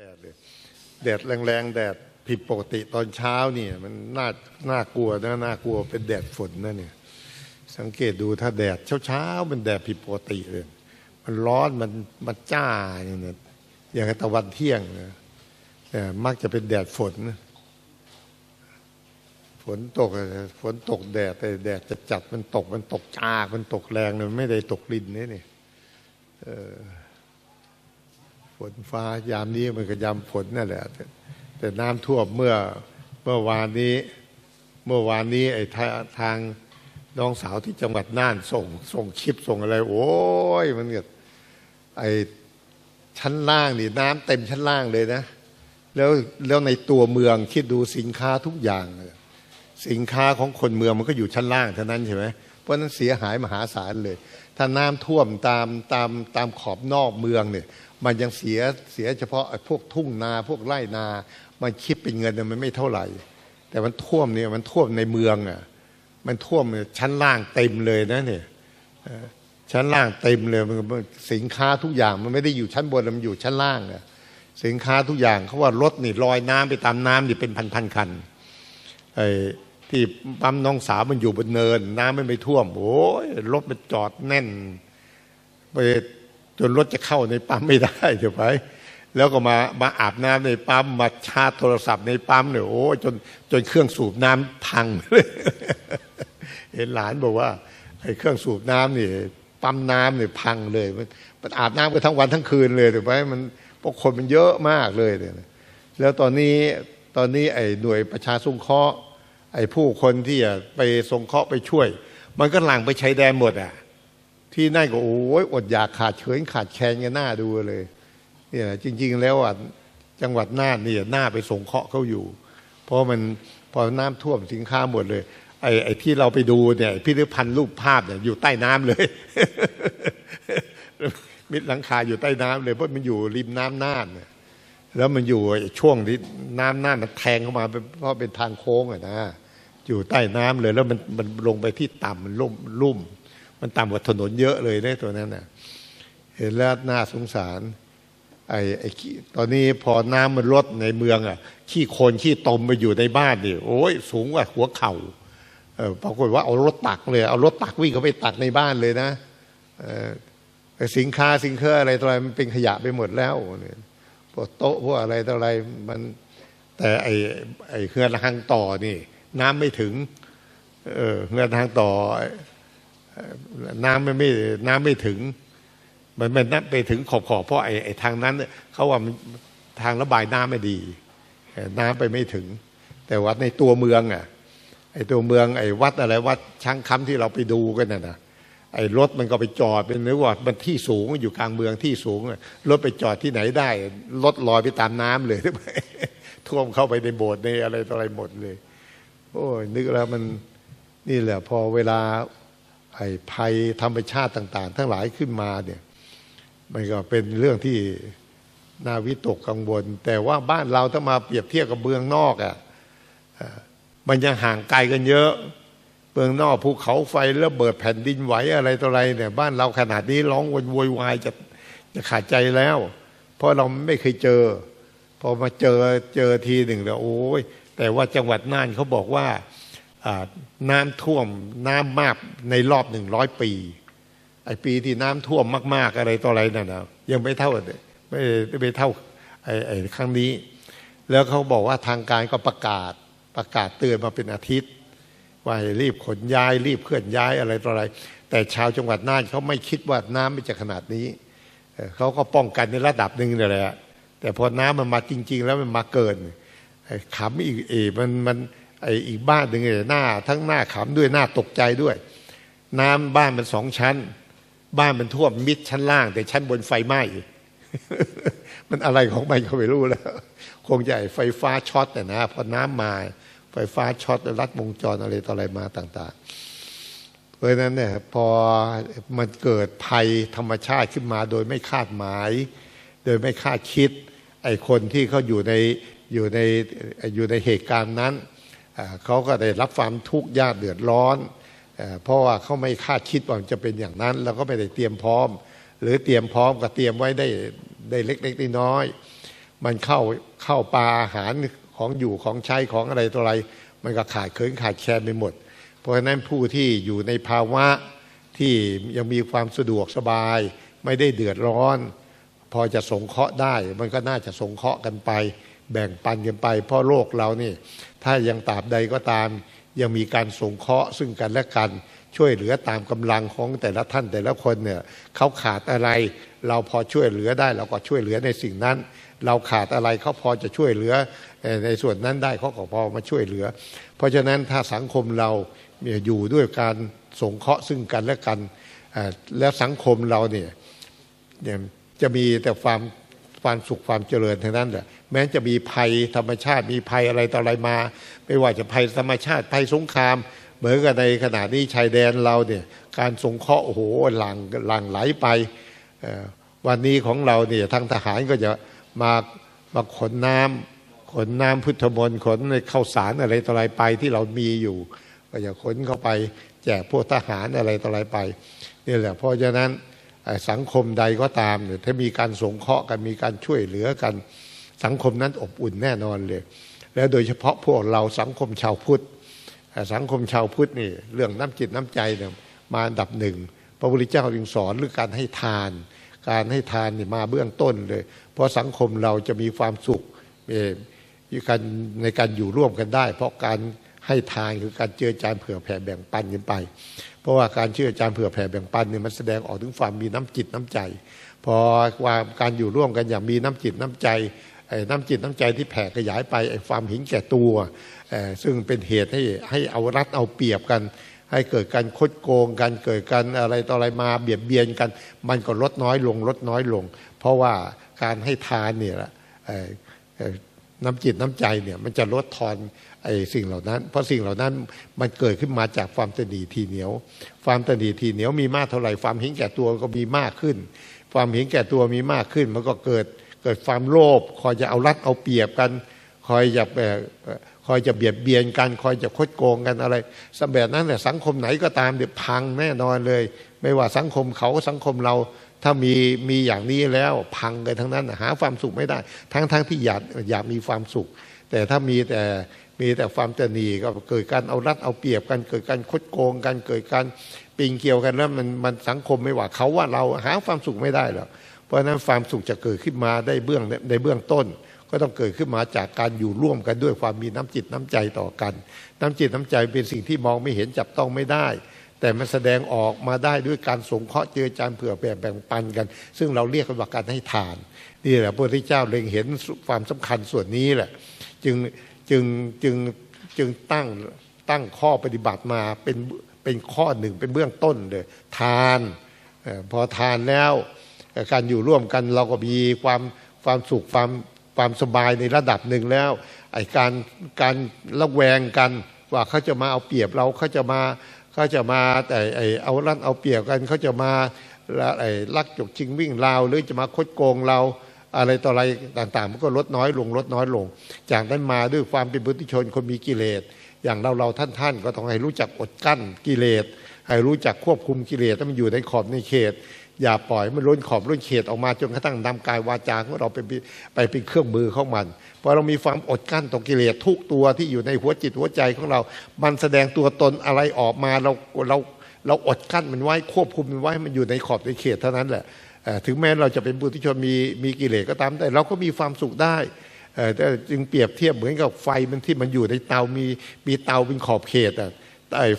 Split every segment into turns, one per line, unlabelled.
แดดเลยแดดแรงๆแดดผิดปกติตอนเช้าเนี่ยมันน่าน่ากลัวนะน่ากลัวเป็นแดดฝนนะเนี่ยสังเกตดูถ้าแดดเช้าๆมันแดดผิดปกติเลยมันร้อนมันมันจ้าอย่างเนี้ยอย่างตะวันเที่ยงนะแต่มักจะเป็นแดดฝน ฝนตกฝนตกแดดแต่แดดจะจัดมันตกมันตกจ้ามันตกแรงนะมันไม่ได้ตกรินนี่นี่เออ ฝนฟ้ายามนี้มันก็ยามฝนนั่นแหละแต่น้ำท่วมเมื่อเมื่อวานนี้ เมื่อวานนี้ไอ้ทางน้องสาวที่จังหวัดน่านส่ง ส่งคลิปส่งอะไร โอ้ยมันเกิดไอ้ชั้นล่างนี่น้ำเต็มชั้นล่างเลยนะ แล้วแล้วในตัวเมืองคิดดูสินค้าทุกอย่างเลยสินค้าของคนเมืองมันก็อยู่ชั้นล่างเท่านั้นใช่ไหมเพราะฉะนั้นเสียหายมหาศาลเลย ถ้าน้ำท่วมตามตามตามขอบนอกเมืองเนี่ย มันยังเสียเสียเฉพาะพวกทุ่งนาพวกไร่นา มันคิดเป็นเงินมันไม่เท่าไหร่ แต่มันท่วมเนี่ยมันท่วมในเมืองอะมันท่วมชั้นล่างเต็มเลยนะเนี่ยชั้นล่างเต็มเลยมันสินค้าทุกอย่างมันไม่ได้อยู่ชั้นบนมันอยู่ชั้นล่างอะสินค้าทุกอย่างเขาว่ารถนี่ลอยน้ำไปตามน้ำนี่เป็นพันๆคันไอ้ที่ปั๊มน้องสาวมันอยู่บนเนิน น้ำไม่ไปท่วมโอ้ยรถมันจอดแน่นไป จนรถจะเข้าในปั๊มไม่ได้เดี๋ยวไปแล้วก็มามาอาบน้ำในปั๊มมาชาร์จโทรศัพท์ในปั๊มเนี่ยโอ้จนจนเครื่องสูบน้ำพังเห็นหลานบอกว่าไอ้เครื่องสูบน้ำนี่ปั๊มน้ำเนี่ยพังเลยมันอาบน้ำกันทั้งวันทั้งคืนเลยถูกไหมมันพวกคนมันเยอะมากเลยเนี่ยแล้วตอนนี้ตอนนี้ไอ้หน่วยประชาสงเคราะห์ไอ้ผู้คนที่จะไปสงเคราะห์ไปช่วย มันก็หลั่งไปใชายแดนหมดอะ ที่นั่นก็โอ้ยอดอยากขาดเขินขาดแคลนกันหน้าดูเลยเนี่ยจริง ๆ แล้วอะจังหวัดน่านเนี่ยหน้าไปส่งเคาะเขาอยู่ เพราะมันพอน้ำท่วมสินค้าหมดเลยไอ้ไอ้ที่เราไปดูเนี่ยพิพิธภัณฑ์รูปภาพเนี่ยอยู่ใต้น้ำเลยมิดหลังคาอยู่ใต้น้ำเลยเพราะมันอยู่ริมน้ำน่านเนี่ยแล้วมันอยู่ช่วงที่น้ำน่านมันแทงเข้ามาเพราะเป็นทางโค้งอะนะอยู่ใต้น้ำเลยแล้วมันมันลงไปที่ต่ำมันลุ่มลุ่มม มันต่ำกว่าถนนเยอะเลยในตัวนั้นน่ะ เห็นแล้วน่าสงสาร ไอ้ไอ้ตอนนี้พอน้ำมันลดในเมืองอะ ขี้โคลนขี้ตมมาอยู่ในบ้านนี่โอ้ยสูงกว่าหัวเข่าเออปรากฏว่าเอารถตักเลย เอารถตักวิ่งเข้าไปตักในบ้านเลยนะเออไอ้สินค้าสินค้าอะไรต่ออะไรมันเป็นขยะไปหมดแล้วเนี่ยพวกโต๊ะพวกอะไรต่ออะไรมันแต่ไอ้ไอ้เฮือนทางต่อนี่ น้ำไม่ถึง เออเฮือนทางต่อ น้ำไม่ไม่น้ำไม่ถึง มันมันนั่นไปถึงขอบขอบเพราะไอ้ไอ้ทางนั้นเขาว่ามันทางระบายน้ำไม่ดี น้ำไปไม่ถึง แต่วัดในตัวเมืองอะไอ้ตัวเมืองไอ้วัดอะไรวัดช้างคำที่เราไปดูกันน่ะนะไอ้รถมันก็ไปจอดเป็นนึกว่ามันที่สูงอยู่กลางเมืองที่สูงรถไปจอดที่ไหนได้รถลอยไปตามน้ำเลยท่วมเข้าไปในโบสถ์ในอะไรต่ออะไรหมดเลย โอ้ยนึกแล้วมันนี่แหละ พอเวลา ไอ้ภัยธรรมชาติต่าง ๆ ทั้งหลายขึ้นมาเนี่ยมันก็เป็นเรื่องที่น่าวิตกกังวล แต่ว่าบ้านเราถ้ามาเปรียบเทียบกับเมืองนอกอะ่ะมันยังห่างไกลกันเยอะเมืองนอกภูเขาไฟระเบิดแผ่นดินไหวอะไรต่ออะไรเนี่ยบ้านเราขนาดนี้ร้องวนโวยวายจะจะขาดใจแล้ว เพราะเราไม่เคยเจอ พอมาเจอเจอทีหนึ่งแล้วโอ้ยแต่ว่าจังหวัดน่านเขาบอกว่า น้ำท่วมน้ำมากในรอบหนึ่งร้อยปี ไอปีที่น้ำท่วมมาก ๆ อะไรต่ออะไรนั่นนะยังไม่เท่าไม่ไม่เท่าไอไอครั้งนี้ แล้วเขาบอกว่าทางการก็ประกาศประกาศเตือนมาเป็นอาทิตย์ ว่าให้รีบขนย้าย รีบเคลื่อนย้ายอะไรต่ออะไร แต่ชาวจังหวัดน่านเขาไม่คิดว่าน้ำมันจะขนาดนี้เขาก็ป้องกันในระดับหนึ่งนี่แหละแต่พอน้ำมันมาจริง ๆ แล้วมันมาเกินขำอีกเอมันมัน ไอ้อีกบ้านหนึ่งเนี่ยหน้า ทั้งหน้าขำด้วยหน้าตกใจด้วย น้ำบ้านมันสองชั้น บ้านมันท่วมมิดชั้นล่าง แต่ชั้นบนไฟไหม้มันอะไรของมันก็ไม่รู้แล้ว คงจะไอ้ไฟฟ้าช็อตน่นะพอน้ำมาไฟฟ้าช็อตรัดวงจรอะไรต่ออะไรมาต่าง ๆ เพราะฉะนั้นเนี่ยพอมันเกิดภัยธรรมชาติขึ้นมาโดยไม่คาดหมาย โดยไม่คาดคิด ไอ้คนที่เขาอยู่ในอยู่ในอยู่ในเหตุการณ์นั้น เขาก็ได้รับความทุกข์ยากเดือดร้อน เพราะว่าเขาไม่คาดคิดว่ามันจะเป็นอย่างนั้น แล้วก็ไม่ได้เตรียมพร้อม หรือเตรียมพร้อมก็เตรียมไว้ได้ได้เล็กๆน้อยๆมันเข้าเข้าปลาอาหารของอยู่ของใช้ของอะไรตัวอะไร มันก็ขาดเคินขาดแคลนไปหมด เพราะฉะนั้นผู้ที่อยู่ในภาวะที่ยังมีความสะดวกสบาย ไม่ได้เดือดร้อน พอจะสงเคราะห์ได้ มันก็น่าจะสงเคราะห์กันไป แบ่งปันกันไป เพราะโลกเรานี่ ถ้ายังตราบใดก็ตาม ยังมีการสงเคราะห์ซึ่งกันและกันช่วยเหลือตามกำลังของแต่ละท่านแต่ละคนเนี่ยเขาขาดอะไร เราพอช่วยเหลือได้ เราก็ช่วยเหลือในสิ่งนั้น เราขาดอะไรเขาพอจะช่วยเหลือในส่วนนั้นได้เขาก็พอมาช่วยเหลือ เพราะฉะนั้นถ้าสังคมเราอยู่ด้วยการสงเคราะห์ซึ่งกันและกัน แล้วสังคมเราเนี่ยจะมีแต่ความ ความสุขความเจริญทั้งนั้นแหละแม้จะมีภัยธรรมชาติมีภัยอะไรต่ออะไรมา ไม่ว่าจะภัยธรรมชาติภัยสงคราม เหมือนกับในขณะนี้ชายแดนเราเนี่ยการสงเคราะห์โอ้โหหลังหลังไหลไปวันนี้ของเราเนี่ยทางทหารก็จะมามาขนน้ำขนน้ำพุทธมนต์ขนในข้าวสารอะไรต่ออะไรไปที่เรามีอยู่ ก็จะขนเข้าไปแจกพวกทหารอะไรต่ออะไรไปนี่แหละเพราะฉะนั้น สังคมใดก็ตามเนี่ยถ้ามีการสงเคราะห์กันมีการช่วยเหลือกัน สังคมนั้นอบอุ่นแน่นอนเลย แล้วโดยเฉพาะพวกเราสังคมชาวพุทธสังคมชาวพุทธนี่เรื่องน้ำจิตน้ำใจเนี่ยมาอันดับหนึ่งพระพุทธเจ้าจึงสอนเรื่องการให้ทาน การให้ทานนี่มาเบื้องต้นเลย เพราะสังคมเราจะมีความสุขการในการอยู่ร่วมกันได้ เพราะการ ให้ทานคือการเจือจานเผื่อแผ่แบ่งปันกันไป เพราะว่าการเชื่อจานเผื่อแผ่แบ่งปันเนี่ยมันแสดงออกถึงความมีน้ำจิตน้ำใจ พอควาการอยู่ร่วมกันอย่างมีน้ำจิตน้ำใจน้ำจิตน้ำใจที่แผ่ขยายไปไอ้ความหิงแก่ตัวซึ่งเป็นเหตุให้ให้เอารัดเอาเปรียบกัน ให้เกิดการคดโกงกันเกิดการอะไรต่ออะไรมาเบียดเบียนกัน มันก็ลดน้อยลงลดน้อยลง เพราะว่าการให้ทานเนี่ยน้ำจิตน้ำใจเนี่ยมันจะลดทอน ไอ้สิ่งเหล่านั้น เพราะสิ่งเหล่านั้นมันเกิดขึ้นมาจากความตนีทีเหนียว ความตนีทีเหนียวมีมากเท่าไหร่ความหิงแก่ตัวก็มีมากขึ้น ความหิงแก่ตัวมีมากขึ้น มันก็เกิดเกิดความโลภคอยจะเอารัดเอาเปรียบกันคอยจะคอยจะเบียดเบียนกันคอยจะคดโกงกันอะไรสแบบนั้นแหละสังคมไหนก็ตามเดี๋ยวพังแน่นอนเลย ไม่ว่าสังคมเขาสังคมเราถ้ามีมีอย่างนี้แล้วพังกันทั้งนั้นหาความสุขไม่ได้ ทั้งทั้งที่อยากอยากมีความสุข แต่ถ้ามีแต่ มีแต่ความตนีก็เกิดการเอารัดเอาเปรียบกันเกิดการคดโกงกันเกิดการปิงเกี่ยวกันแล้วมันมันสังคมไม่ว่าเขาว่าเราหาความสุขไม่ได้หรอกเพราะนั้นความสุขจะเกิดขึ้นมาได้เบื้องในเบื้องต้น ก็ต้องเกิดขึ้นมาจากการอยู่ร่วมกันด้วยความมีน้ำจิตน้ำใจต่อกัน น้ำจิตน้ำใจเป็นสิ่งที่มองไม่เห็นจับต้องไม่ได้แต่มันแสดงออกมาได้ด้วยการสงเคราะห์เจือจานเผื่อแผ่แบ่งปันกัน ซึ่งเราเรียกกันว่าการให้ทานนี่แหละพระพุทธเจ้าเล็งเห็นความสำคัญส่วนนี้แหละ จึง จึงจึงจึงตั้งตั้งข้อปฏิบัติมาเป็นเป็นข้อหนึ่งเป็นเบื้องต้นเลยทานพอทานแล้วการอยู่ร่วมกันเราก็มีความความสุขความความสบายในระดับหนึ่งแล้วไอ้การการระแวงกันว่าเขาจะมาเอาเปรียบเราเขาจะมาเขาจะมาแต่ไอ้เอาลั่นเอาเปรียบกันเขาจะมาไอ้ลักจกชิงวิ่งเราหรือจะมาคดโกงเรา อะไรต่ออะไรต่างๆ มันก็ลดน้อยลงลดน้อยลง จากนั้นมาด้วยความเป็นบุตรชนคนมีกิเลส อย่างเราเราท่านท่านก็ต้องให้รู้จักอดกั้นกิเลส ให้รู้จักควบคุมกิเลสถ้ามันอยู่ในขอบในเขต อย่าปล่อยมันล้นขอบล้นเขตออกมาจนกระทั่งนำกายวาจาของเราไปไปเป็นเครื่องมือของมันพอเรามีความอดกั้นต่อกิเลสทุกตัวที่อยู่ในหัวจิตหัวใจของเรา มันแสดงตัวตนอะไรออกมาเราเราเราอดกั้นมันไว้ควบคุมมันไว้มันอยู่ในขอบในเขตเท่านั้นแหละ ถึงแม้เราจะเป็นบุตรชนมีมีกิเลสก็ตาม แต่เราก็มีความสุขได้แต่จึงเปรียบเทียบเหมือนกับไฟมันที่มันอยู่ในเตามีมีเตาเป็นขอบเขตอะ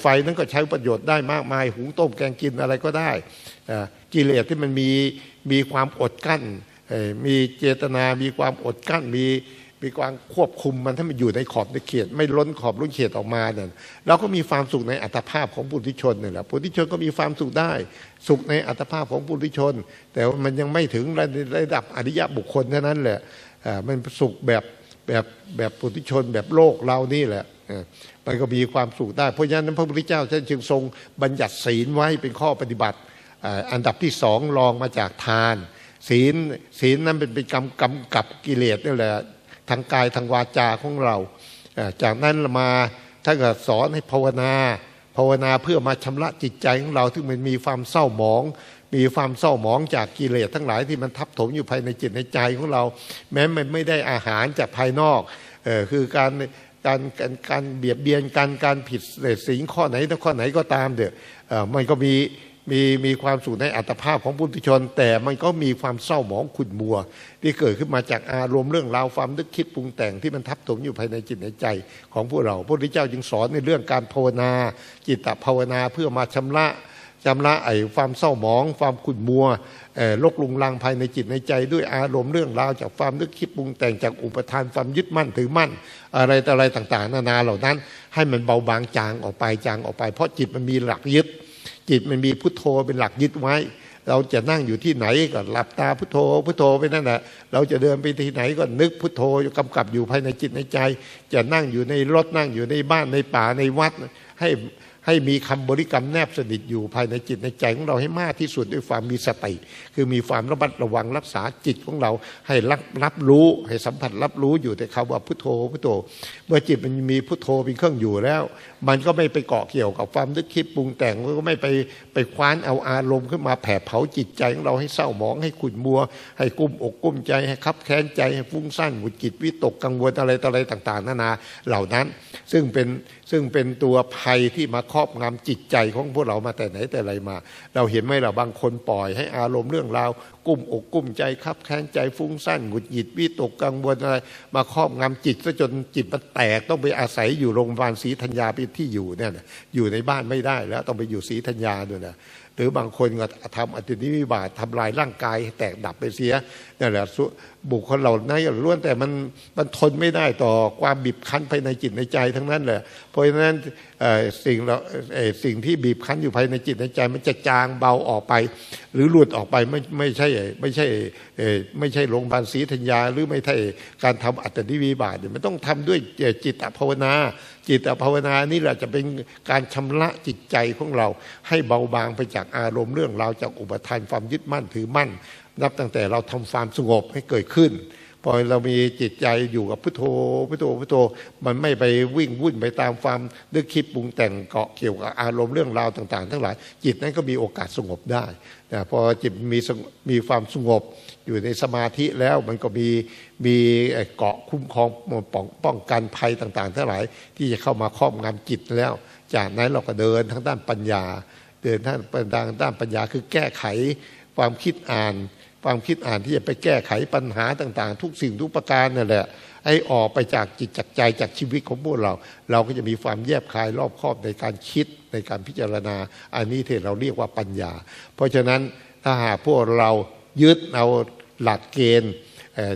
ไฟนั้นก็ใช้ประโยชน์ได้มากมาย หุงต้มแกงกินอะไรก็ได้กิเลสที่มันมีมีความอดกั้นมีเจตนา มีความอดกั้นมี มีความควบคุมมันถ้ามันอยู่ในขอบในเขต ไม่ล้นขอบล้นเขตออกมาเนี่ยเราก็มีความสุขในอัตภาพของปุถุชนนี่แหละปุถุชนก็มีความสุขได้ สุขในอัตภาพของปุถุชน แต่มันยังไม่ถึงระดับอริยะบุคคลเท่านั้นแหละมันสุขแบบแบบแบบปุถุชนแบบโลกเรานี่แหละมันก็มีความสุขได้เพราะฉะนั้นพระพุทธเจ้าท่านจึงทรงบัญญัติศีลไว้เป็นข้อปฏิบัติอันดับที่สองรองมาจากทาน ศีลศีลนั้นเป็นเป็นกำกำกับกิเลสนี่แหละ ทางกายทางวาจาของเรา จากนั้นมาท่านก็สอนให้ภาวนา ภาวนาเพื่อมาชำระจิตใจของเราที่มันมีความเศร้าหมอง มีความเศร้าหมองจากกิเลสทั้งหลายที่มันทับถมอยู่ภายในจิตในใจของเรา แม้มันไม่ได้อาหารจากภายนอกออคือการการการการเบียดเบียนกันการผิดสิ่งข้อไหนถ้าข้อไหนก็ตามเถอะเออมันก็มี มีมีความสุขในอัตภาพของปุถุชน แต่มันก็มีความเศร้าหมองขุ่นมัว ที่เกิดขึ้นมาจากอารมณ์เรื่องราวความนึกคิดปรุงแต่งที่มันทับถมอยู่ภายในจิตในใจ ของพวกเราพระพุทธเจ้าจึงสอนในเรื่องการภาวนา จิตตภาวนาเพื่อมาชำระชำระไอ้ความเศร้าหมอง ความขุ่นมัวเอ่อลกลุงลังภายในจิตในใจ ด้วยอารมณ์เรื่องราวจากความนึกคิดปรุงแต่งจากอุปทานความยึดมั่นถือมั่น อะไรต่ออะไรต่าง ๆ นานาเหล่านั้น ให้มันเบาบางจางออกไปจางออกไป เพราะจิตมันมีหลักยึด จิตมันมีพุทโธเป็นหลักยึดไว้ เราจะนั่งอยู่ที่ไหนก็หลับตาพุทโธพุทโธไปนั่นแหละเราจะเดินไปที่ไหนก็นึกพุทโธกำกับอยู่ภายในจิตในใจ จะนั่งอยู่ในรถนั่งอยู่ในบ้านในป่าในวัด ให้ ให้มีคำบริกรรมแนบสนิทอยู่ภายในจิตในใจของเราให้มากที่สุดด้วยความมีสติคือมีความระมัดระวังรักษาจิตของเราให้รับรับรู้ให้สัมผัสรับรู้อยู่แต่คำว่าพุทโธพุทโธ เมื่อจิตมันมีพุทโธเป็นเครื่องอยู่แล้ว มันก็ไม่ไปเกาะเกี่ยวกับความนึกคิดปรุงแต่งมันก็ไม่ไปไปคว้านเอาอารมณ์ขึ้นมาแผดเผาจิตใจของเราให้เศร้าหมองให้ขุ่นมัว ให้กุ้มอกกุ้มใจให้คับแค้นใจให้ฟุ้งซ่านหงุดหงิดวิตกกังวลอะไรอะไรต่าง ๆ นานาเหล่านั้น ซึ่งเป็น ซึ่งเป็นตัวภัยที่มาครอบงำจิตใจของพวกเรามาแต่ไหนแต่ไรมา เราเห็นไหมเราบางคนปล่อย ให้อารมณ์เรื่องราวกุ้มอกกุ้มใจคับแค้นใจฟุ้งซ่านหงุดหงิดวิตกกังวลอะไร มาครอบงำจิตซะจนจิตมันแตกต้องไปอาศัยอยู่โรงพยาบาลศรีธัญญาเป็นที่อยู่เนี่ยอยู่ในบ้านไม่ได้แล้วต้องไปอยู่ศรีธัญญาด้วยนะหรือบางคนก็ทำอตินิวิบาตทำลายร่างกายแตกดับไปเสียนั่นแหละ บุคคลเหล่านั้นล้วนแต่มันมันทนไม่ได้ต่อความบีบคั้นภายในจิตในใจทั้งนั้นแหละเพราะฉะนั้นสิ่งเราสิ่งที่บีบคั้นอยู่ภายในจิตในใจ มันจะจางเบาออกไป หรือหลุดออกไปไม่ไม่ใช่ไม่ใช่ไม่ใช่โรงพยาบาลศรีธัญญา หรือไม่ใช่การทำอัตติวิบาตเนี่ยมันต้องทำด้วยจิตภาวนา จิตภาวนานี่แหละจะเป็นการชำระจิตใจของเราให้เบาบางไปจากอารมณ์เรื่องราวจากอุปทานความยึดมั่นถือมั่น นับตั้งแต่เราทำความสงบให้เกิดขึ้น พอเรามีจิตใจอยู่กับพุทโธพุทโธพุทโธ มันไม่ไปวิ่งวุ่นไปตามความนึกคิดปรุงแต่งเกาะเกี่ยวกับอารมณ์เรื่องราวต่าง ๆ ทั้งหลาย จิตนั้นก็มีโอกาสสงบได้นะพอจิตมีมีความสงบอยู่ในสมาธิแล้วมันก็มีมีเกาะคุ้มครองป้องป้องกันภัยต่างๆ ทั้งหลายที่จะเข้ามาครอบงำจิตแล้ว จากนั้นเราก็เดินทางด้านปัญญา เดินทางด้านปัญญาคือแก้ไขความคิดอ่าน ความคิดอ่านที่จะไปแก้ไขปัญหาต่าง ๆ ทุกสิ่งทุกประการนั่นแหละให้ออกไปจากจิตจากใจจากชีวิตของพวกเรา เราก็จะมีความแยบคายรอบคอบในการคิดในการพิจารณา อันนี้ที่เราเรียกว่าปัญญา เพราะฉะนั้นถ้าหากพวกเรายึดเอาหลักเกณฑ์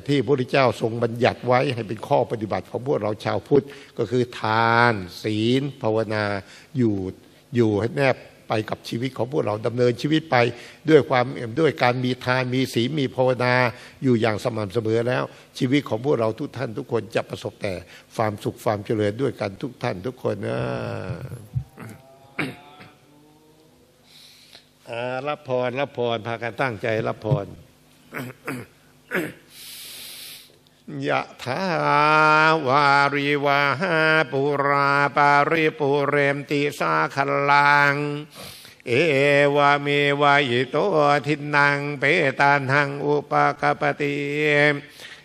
ที่พระพุทธเจ้าทรงบัญญัติไว้ให้เป็นข้อปฏิบัติของพวกเราชาวพุทธก็คือทาน ศีล ภาวนาอยู่อยู่ให้แนบ ไปกับชีวิตของพวกเราดำเนินชีวิตไปด้วยความด้วยการมีทานมีศีลมีภาวนาอยู่อย่างสม่ำเสมอแล้ว ชีวิตของพวกเราทุกท่านทุกคนจะประสบแต่ความสุขความเจริญด้วยกันทุกท่านทุกคนนะรับพรรับพรพากันตั้งใจรับพร ยะถาวาริวาหาปุราปาริปุเรมติสาคลัง เอวะเมวะอิโตทินังเปตานังอุปกปติ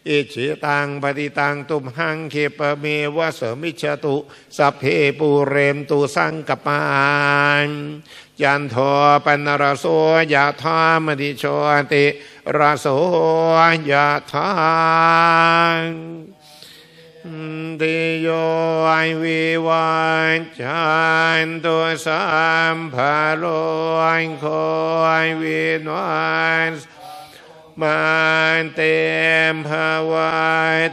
อิชิตังปฏิตังตุมหังเคปเมวะเสมิจฉตุสัพเพปูเรมตุสังกปานยันโทปนรโสยะธามดิโชติ รโสยะธาติโยไอวิวันจันตุสัมภะโลยโคไอวินวันมันเตมภวะ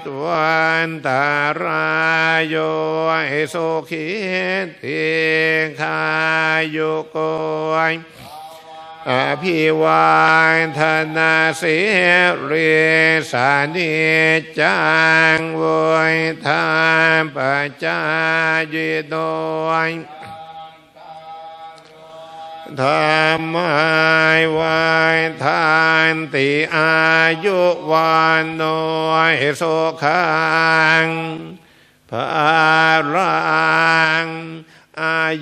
ตวันตารายโยไอโสขิติขายุโกย อภิวานธนาเสรีสานิจังโวยธรรมปัจจายโดยธรรมายวันทานติอายุวันโนยสุขังพารัง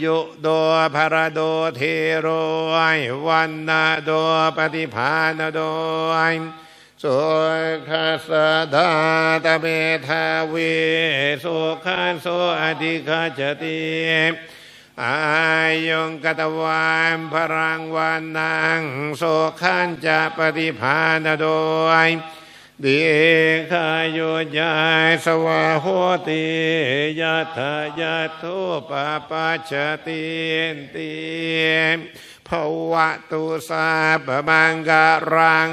ยุโดภรโดเทโรยวันนาโดปฏิภาณโดยสุขัสดาตเมทาเวสุขันโสอธิคาจติอายุงกตวานพรังวันนังโสขันจะปฏิภาณโดย ดีขายโยยายสวะโหติยะทายะโทปะปัจจตินติภวะตุสาบมังการัง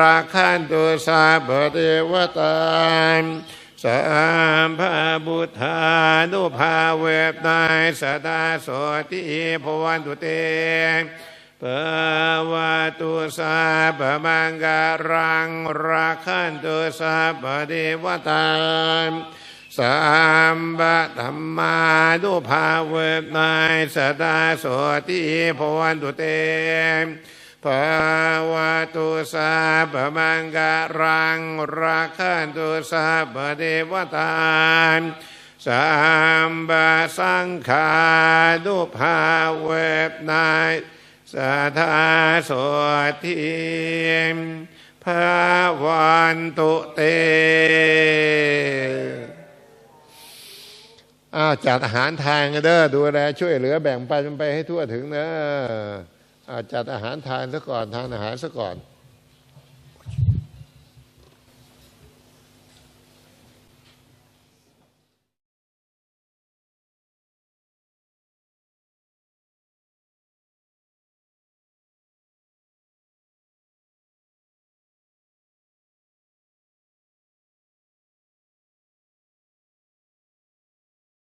ราคันตุสาบเทวตาสัมภาบุทธานุภาเวบนายสดาโสติภวันตุเต ปวะตุสาปมังการังราคันตุสาปเดวตาสัมบะธรรมานุภาเวทนายสดาโสติภวันตุเตภาวะตุสาปมังการังราคันตุสาปเดวตาสัมบะสังขานุภาเวบนาย สัทธาโสทิมพระวันตุเต
อ้าวจัดอาหารทานกันเด้อดูแลช่วยเหลือแบ่งปันไปให้ทั่วถึงเนอะอาจัดอาหารทานซะก่อนทานอาหารซะก่อน